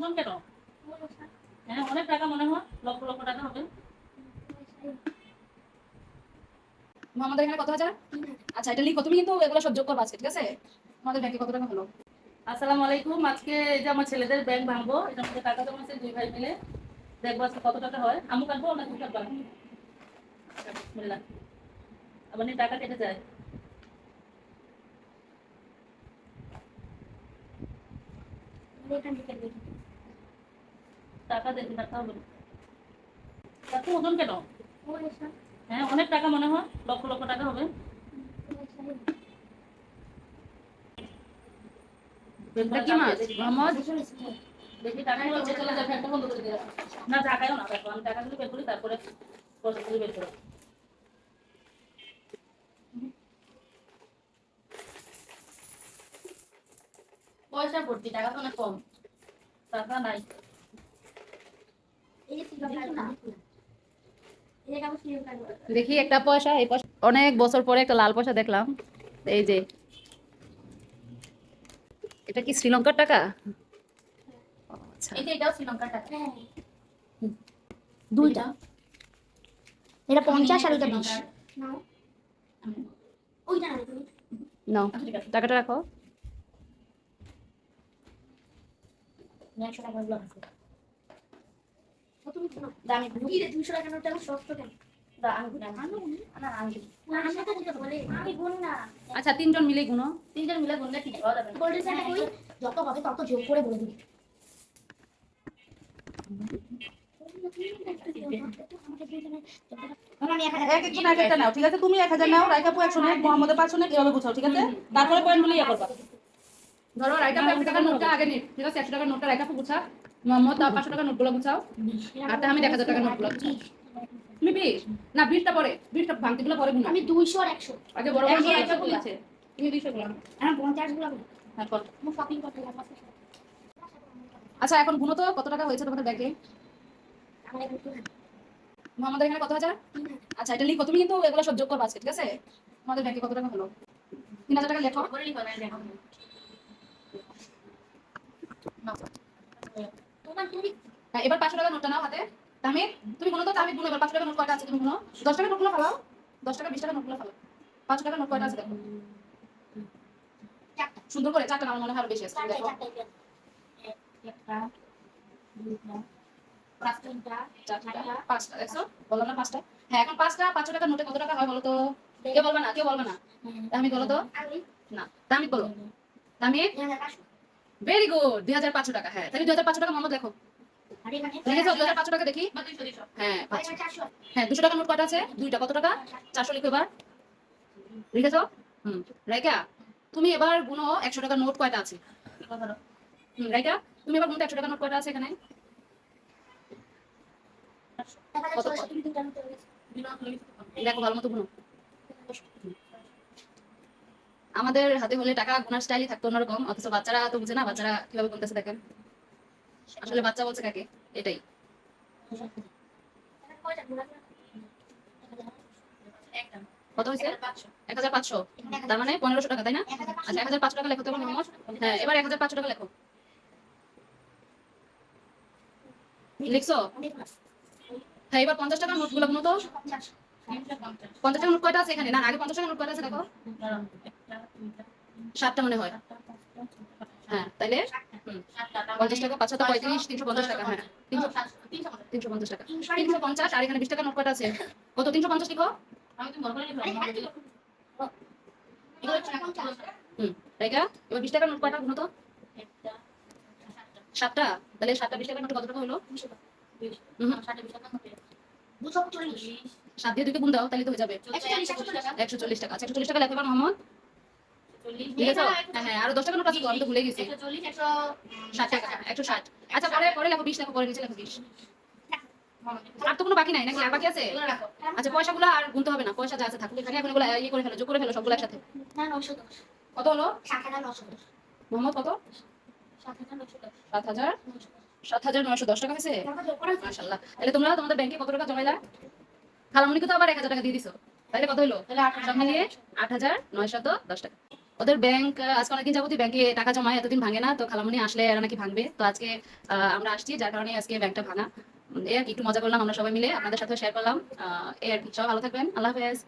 ওজন কেন? হ্যাঁ অনেক টাকা মনে হয়। লক্ষ লক্ষ টাকা হবে। আমাদের এখানে কত হাজার? আচ্ছা এটা লিখো। তুমি কিন্তু এগুলো আজকে, ঠিক আছে? আমাদের ব্যাংকে কত টাকা হলো? আলাইকুম। আজকে যে আমার ছেলেদের ব্যাংক ভাঙবো মধ্যে টাকা জমা আছে দুই ভাই মিলে। দেখব আজকে কত টাকা হয়। আমি কাটবো না তুমি টাকা কেটে যায়। টাকা টাকা হবে এত ওজন কেন? হ্যাঁ অনেক টাকা মনে হয় লক্ষ লক্ষ টাকা হবে। না না দেখো আমি টাকাগুলো বের করি তারপরে পয়সাগুলো বের করো। পয়সা ভর্তি টাকা তো অনেক কম। টাকা নাই। দেখি একটা পয়সা এই পয়সা। অনেক বছর পরে একটা লাল পয়সা দেখলাম। এই যে। এটা কি শ্রীলঙ্কার টাকা? ও, আচ্ছা। এই যে এটাও শ্রীলঙ্কার টাকা। দুইটা। এটা পঞ্চাশ আর ওইটা বিশ। ওইটা না তুমি নাও টাকাটা রাখো। একশো টাকা দামি রে টাকা আমি সস্তা কেন? আচ্ছা তিনজন মিলে গুনো তিনজন মিলে গুনলে ঠিক যত হবে তত যোগ করে বলে দিবি। আমি এক হাজার এক একজন এক একটা নাও ঠিক আছে? তুমি এক হাজার নাও রাইকাপু একশো নেক মোহাম্মদের পাঁচশো নেক এভাবে গুছাও ঠিক আছে? তারপরে পয়েন্টগুলো ইয়ে করবা। ধরো রাইটা টাকার নোটটা আগে নিন ঠিক আছে একশো টাকার নোটটা গুছা মোহাম্মদ তার পাঁচশো টাকার নোটগুলো গুছাও। আরটা আমি এক হাজার টাকার নোটগুলো গুছাও। তুমি বিশ না বিশটা পরে বিশটা ভাঙতিগুলো পরে আমি দুইশো আর একশো। আগে বড় বড় একশো, গুলো আছে তুমি দুইশো গুলো হ্যাঁ পঞ্চাশগুলো হ্যাঁ শপিং করতে আচ্ছা এখন গুনো তো কত টাকা হয়েছে তোমাদের হাজার। আমাদের এখানে কত হাজার? আচ্ছা এটা লিখো তুমি কিন্তু এগুলো সব যোগ করবা আজকে, ঠিক আছে? আমাদের ব্যাংকে কত টাকা হলো? তিন হাজার টাকা লেখো করে লিখো না, দেখো। তোমার তুমি হ্যাঁ এবার পাঁচশো টাকা নোটটা নাও হাতে। তাহমিদ তুমি গুনো তো তাহমিদ গুনো এবার পাঁচশো টাকা নোট কয়টা আছে তুমি গুনো? দশ টাকা নোটগুলো ফালাও। দশ টাকা বিশ টাকা নোটগুলো ফালাও। পাঁচশো টাকা নোট কয়টা আছে দেখো? সুন্দর করে চারটা আমার মনে হয় বেশি আছে। দেখো। পাঁচটা তিনটা চারটা। পাঁচটা দেখছ? বললাম না পাঁচটা। হ্যাঁ এখন পাঁচটা পাঁচশো টাকা নোটে কত টাকা হয় বলো তো? কেউ বলবে না কেউ বলবে না। তাহমিদ বলো তো? না তাহমিদ বলো। তাহমিদ? হাজার পাঁচশো। ভেরি গুড দুই হাজার পাঁচশো টাকা হ্যাঁ। তাহলে দুই হাজার পাঁচশো টাকা মোহাম্মদ লেখো এখানে লিখেছো দুই হাজার পাঁচশো টাকা দেখি। হ্যাঁ হ্যাঁ দুশো টাকা নোট কয়টা আছে? দুইটা। কত টাকা? চারশো লিখো এবার। লিখেছো হুম রাইকা তুমি এবার গুনো একশো টাকার নোট কয়টা আছে? হুম রাইকা তুমি এবার একশো টাকার নোট কয়টা আছে এখানে। দেখো ভালো মতো গুনো। আমাদের হাতে হলে টাকা, গুনার স্টাইলই থাকতো অন্যরকম, অথচ বাচ্চারা তো বুঝে না, বাচ্চারা কীভাবে গুনতেছে দেখেন। আসলে বাচ্চা বলছে কাকে? এটাই। মানে পনেরোশো টাকা, তাই না। আচ্ছা এক হাজার টাকা হ্যাঁ এবার এক হাজার পাঁচশো টাকা লেখো। লিখছো? হ্যাঁ এবার পঞ্চাশ টাকার তো। পঞ্চাশ। পঞ্চাশ নোট কয়টা আছে এখানে? না, আগে পঞ্চাশ টাকা নোট কয়টা আছে দেখো। সাতটা মনে হয়। হ্যাঁ মানে টাকা তো পঁয়ত্রিশ তিনশো টাকা হ্যাঁ তিনশো পঞ্চাশ। টাকা। তিনশো পঞ্চাশ আর এখানে বিশ কয়টা আছে। কত? তিনশো পঞ্চাশ। হুম এবার বিশ তো। সাতটা, তাহলে সাতটা বিশ টাকা হলো? টাকা। টাকা সাত দিয়ে দুটো গুণ দাও তাহলে তো হয়ে যাবে। একশো চল্লিশ, টাকা একশো চল্লিশ টাকা লেখো মোহাম্মদ চল্লিশ, লিখেছো হ্যাঁ হ্যাঁ আরও দশ টাকা নোট আছে আমি তো ভুলে গেছি। একশো ষাট টাকা একশো ষাট। আচ্ছা পরে পরে লেখো বিশ লেখো পরে নিচে লেখো বিশ। আর তো কোনো বাকি নাই নাকি? আর বাকি আছে? আচ্ছা পয়সাগুলো আর গুনতে হবে না পয়সা যা আছে থাকুক। এখানে এখন এগুলো ইয়ে করে ফেলো যোগ করে ফেলো সবগুলো একসাথে। না, নশো দশ। কত হলো। মোহাম্মদ কত? সাত হাজার সাত হাজার? নশো দশ। সাত হাজার নয়শো দশ টাকা হয়েছে। মাশাল্লাহ তাহলে তোমরা তোমাদের ব্যাংকে কত টাকা জমাইলা? খালামুনিকে তো আবার এক হাজার টাকা দিয়ে দিছো। তাহলে কত হলো তাহলে আট হাজার নয়শত দশ টাকা। ওদের ব্যাংক আজকে অনেকদিন যাবতীয় ব্যাংকে টাকা জমা এতদিন ভাঙে না, তো খালামুনি আসলে এরা নাকি ভাঙবে। তো আজকে আমরা আসছি, যার কারণে আজকে ব্যাংকটা ভাঙা। একটু মজা করলাম আমরা সবাই মিলে। আপনাদের সাথে শেয়ার করলাম। এই আর কি সব ভালো থাকবেন। আল্লাহ হাফেজ।